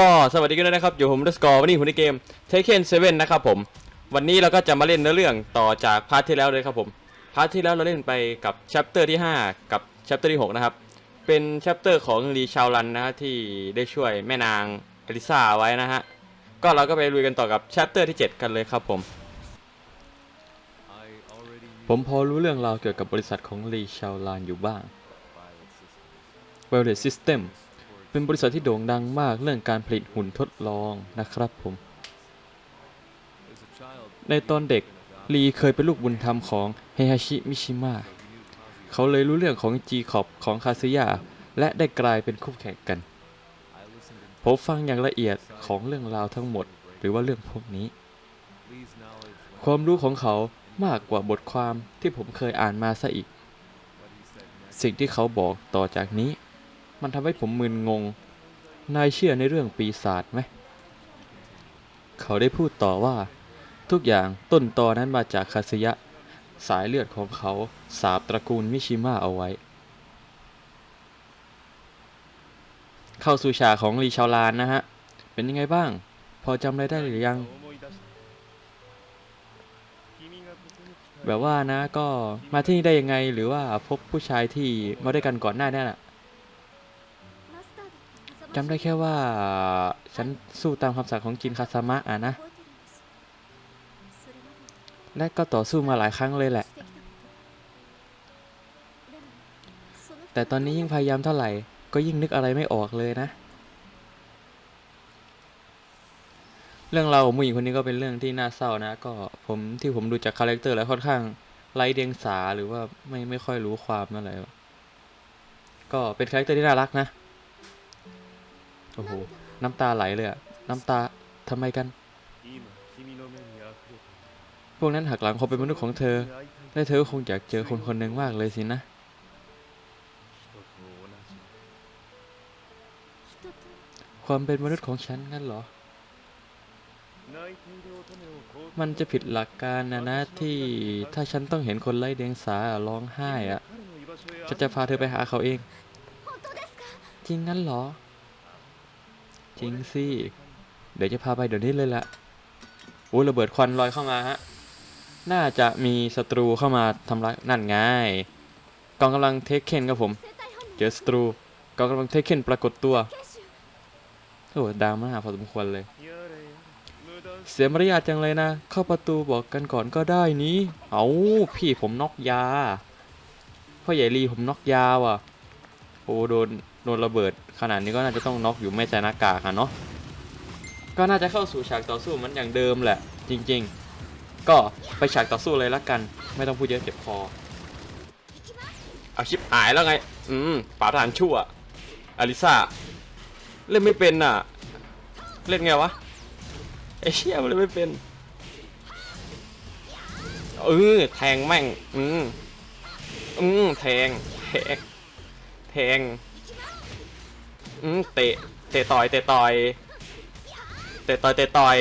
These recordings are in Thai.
ก็สวัสดีกันด้วยนะครับ อยู่ผมดัสกอร์วันนี้ผมในเกม Taken 7 นะครับผม วันนี้เราก็จะมาเล่นเนื้อเรื่องต่อจากพาร์ทที่แล้วเลยครับผม พาร์ทที่แล้วเราเล่นไปกับชัปเตอร์ที่ 5 กับชัปเตอร์ที่ 6 นะครับ เป็นชัปเตอร์ของลีชาวลันนะฮะที่ได้ช่วยแม่นางอลิซาไว้นะฮะ ก็เราก็ไปลุยกันต่อกับชัปเตอร์ที่ 7 กันเลยครับผม ผมพอรู้เรื่องราวเกี่ยวกับบริษัทของลีชาวลันอยู่บ้าง Violet System เป็นบริษัทที่โด่งดังมากเรื่องการผลิตหุ่นทดลองนะครับผม ในตอนเด็กลีเคยเป็นลูกบุญธรรมของเฮฮาชิมิชิมะเขาเลยรู้เรื่องของจีขอบของคาซึยะและได้กลายเป็นคู่แข่งกัน ผมฟังอย่างละเอียดของเรื่องราวทั้งหมด หรือว่าเรื่องพวกนี้ ความรู้ของเขามากกว่าบทความที่ผมเคยอ่านมาซะอีก สิ่งที่เขาบอกต่อจากนี้ มันทำให้ผมมึนงง นายเชื่อในเรื่องปีศาจไหม เขาได้พูดต่อว่า ทุกอย่างต้นตอนั้นมาจากคาสยะ สายเลือดของเขาสาบตระกูลมิชิมะเอาไว้ เข้าสู่ฉากของรีชาวลานนะฮะ เป็นยังไงบ้าง พอจำอะไรได้หรือยัง แบบว่านะก็มาที่นี่ได้ยังไงหรือว่าพบผู้ชายที่มาด้วยกันก่อนหน้านี้น่ะ จำได้แค่ว่า ฉันสู้ตามคำสั่งของจินคาซามะอะนะ และก็ต่อสู้มาหลายครั้งเลยแหละ แต่ตอนนี้ยิ่งพยายามเท่าไหร่ ก็ยิ่งนึกอะไรไม่ออกเลยนะ เรื่องราวของผู้หญิงคนนี้ก็เป็นเรื่องที่น่าเศร้านะ ก็ผมที่ผมดูจากคาแรคเตอร์แล้วค่อนข้างไร้เดียงสาหรือว่าไม่ไม่ค่อยรู้ความอะไรวะก็เป็นคาแรคเตอร์ที่น่ารักนะ โอ้โห น้ำตาไหลเลยอะน้ำตาทำไมกัน พวกนั้นหักหลังความเป็นมนุษย์ของเธอ และเธอคงอยากเจอคนคนหนึ่งมากเลยสินะ ความเป็นมนุษย์ของฉันงั้นเหรอ มันจะผิดหลักการนะนะที่ถ้าฉันต้องเห็นคนไร้เดียงสาร้องไห้อะฉันจะพาเธอไปหาเขาเอง จริงงั้นเหรอ จริงสิ เดี๋ยวจะพาไปเดี๋ยวนี้เลยละโอ้ระเบิดควันลอยเข้ามาฮะ น่าจะมีศัตรูเข้ามาทำร้ายนั่นไงกองกำลังเทคเคนครับผม เจอศัตรูกองกำลังเทคเคนปรากฏตัวโอ้ดราม่าพอสมควรเลย เสียมารยาทจังเลยนะ เข้าประตูบอกกันก่อนก็ได้นี้ เอาพี่ผมนอกยาพ่อใหญ่ลีผมนอกยาว่ะ โอ้โดน โดนระเบิดขนาดนี้ก็น่าจะต้องน็อกอยู่ไม่ใส่หน้ากากอะเนาะก็น่าจะเข้าสู่ฉากต่อสู้มันอย่างเดิมแหละ จริง ๆ ก็ไปฉากต่อสู้เลยละกัน ไม่ต้องพูดเยอะเจ็บคอเอาชิปหายแล้วไง อืมป่าทหารชั่วอลิซาเล่นไม่เป็นอะ เล่นไงวะไอ้เชี่ยมันเลยไม่เป็นเออแทงแม่ง อืมอืมแทงแทงแทง อืมเตะ เตะต่อย เตะต่อย เตะต่อย เตะต่อย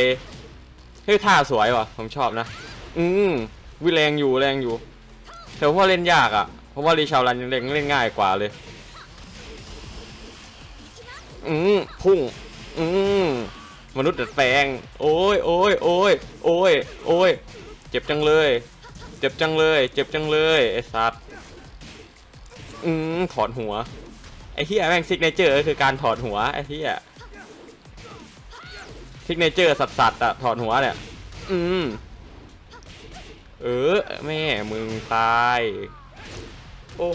เฮ้ยท่าสวยว่ะ ผมชอบนะ อืมวิแรงอยู่แรงอยู่ แต่ว่าเล่นยากอะ เพราะว่ารีชาวรันยังเล่นเล่นง่ายกว่าเลย อืมพุ่ง อืมมนุษย์ดัดแปลง โอ้ยโอ้ยโอ้ยโอ้ยโอ้ยเจ็บจังเลย เจ็บจังเลย เจ็บจังเลยไอ้สัตว์อืมถอดหัว ไอ้เหี้ยแม่งซิกเนเจอร์คือการถอดหัวไอ้เหี้ยซิกเนเจอร์สัตว์สัตว์อะถอดหัวเนี่ย อืมเออแม่มึงตาย โอ้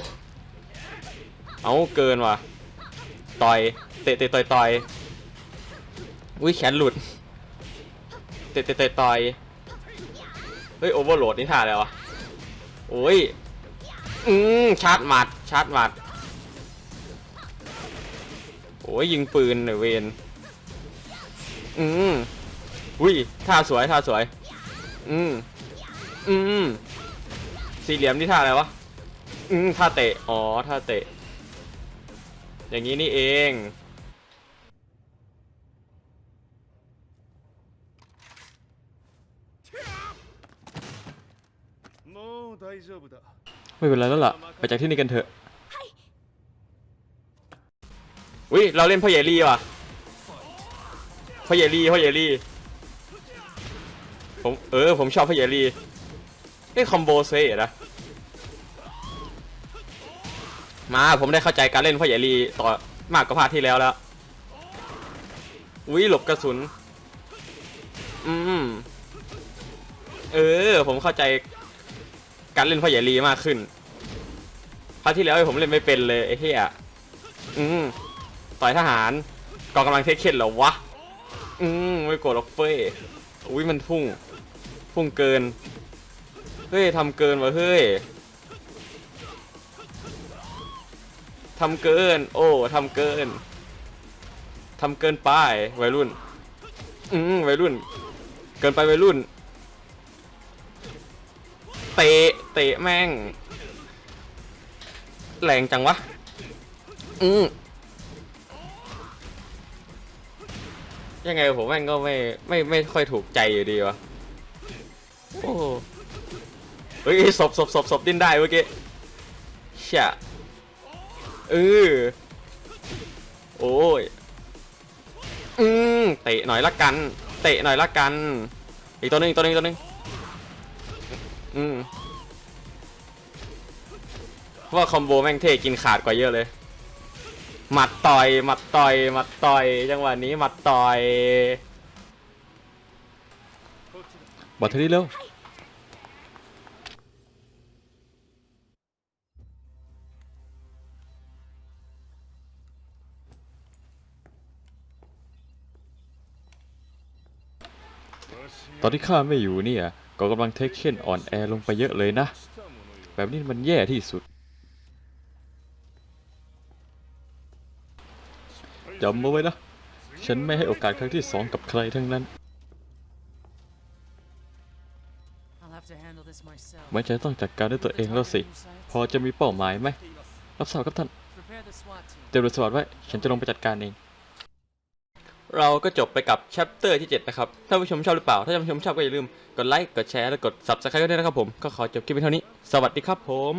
เอาเกินว่ะ ต่อย เตะเตะต่อยต่อยอุ้ยแขนหลุด เตะเตะเตะต่อยเฮ้ยโอเวอร์โหลดนี่ท่าอะไรวะ โอ้ย อืมชาร์จหมัด ชาร์จหมัด โอ้ยยิงปืนหน่อยเวนอืมวิท่าสวยท่าสวย อืมอืมสี่เหลี่ยมที่ท่าอะไรวะ อืมท่าเตะ อ๋อท่าเตะ อย่างนี้นี่เองไม่เป็นไรแล้วล่ะ ไปจากที่นี่กันเถอะ อุ้ยเราเล่นพ่อใหญ่ลีว่ะพ่อเยลี่พ่อเยลี่ผมเออผมชอบพ่อเยลี่เอ้คอมโบเซ่นะมาผมได้เข้าใจการเล่นพ่อเยลี่ต่อมากกว่าภาคที่แล้วแล้วอุ้ยหลบกระสุนอืมเออ ผมเข้าใจการเล่นพ่อเยลี่มากขึ้นภาคที่แล้วผมเล่นไม่เป็นเลยไอ้เหี้ยอืม ต่อยทหารกองกำลังเทคเคนเหรอวะ อืมไม่โกรธหรอกเฟ้ยอุ้ยมันพุ่ง พุ่งเกิน เฮ้ยทำเกินวะเฮ้ยทำเกิน โอ้ทำเกินทำเกินไปวัยรุ่น อืมวัยรุ่น เกินไปวัยรุ่น เตะ เตะแม่ง แรงจังวะ อืม ยังไงผมแม่งก็ไม่ไม่ไม่ค่อยถูกใจอยู่ดีวะโอ้เฮ้ยศพศพศพศพดิ้นได้เมื่อกี้เชี่ยเออโอ้ยอืมเตะหน่อยละกัน เตะหน่อยละกัน อีกตัวหนึงอีกตัวหนึงอีกตัวหนึงอืมว่าคอมโบแม่งเท่กินขาดกว่าเยอะเลย หมัดต่อยหมัดต่อยหมัดต่อย จังหวะนี้หมัดต่อยบอกเธอนี่เร็วตอนที่ข้าไม่อยู่เนี่ยก็กำลังเทคเคนอ่อนแอลงไปเยอะเลยนะ แบบนี้มันแย่ที่สุด จำเอาไว้นะ ฉันไม่ให้โอกาสครั้งที่สองกับใครทั้งนั้น I'll have to handle this myself. ไม่ใช่ต้องจัดการด้วยตัวเองแล้วสิ พอจะมีเป้าหมายไหม รับทราบครับท่าน Prepare the SWAT team. เตรียมรถสวัสดิ์ไว้ ฉันจะลงไปจัดการเอง เราก็จบไปกับ chapter ที่ 7 นะครับ ถ้าผู้ชมชอบหรือเปล่า ถ้าท่านผู้ชมชอบก็อย่าลืม กดไลค์ กดแชร์ และกด subscribe ด้วยนะครับผม ก็ขอจบคลิปเพียงเท่านี้ สวัสดีครับผม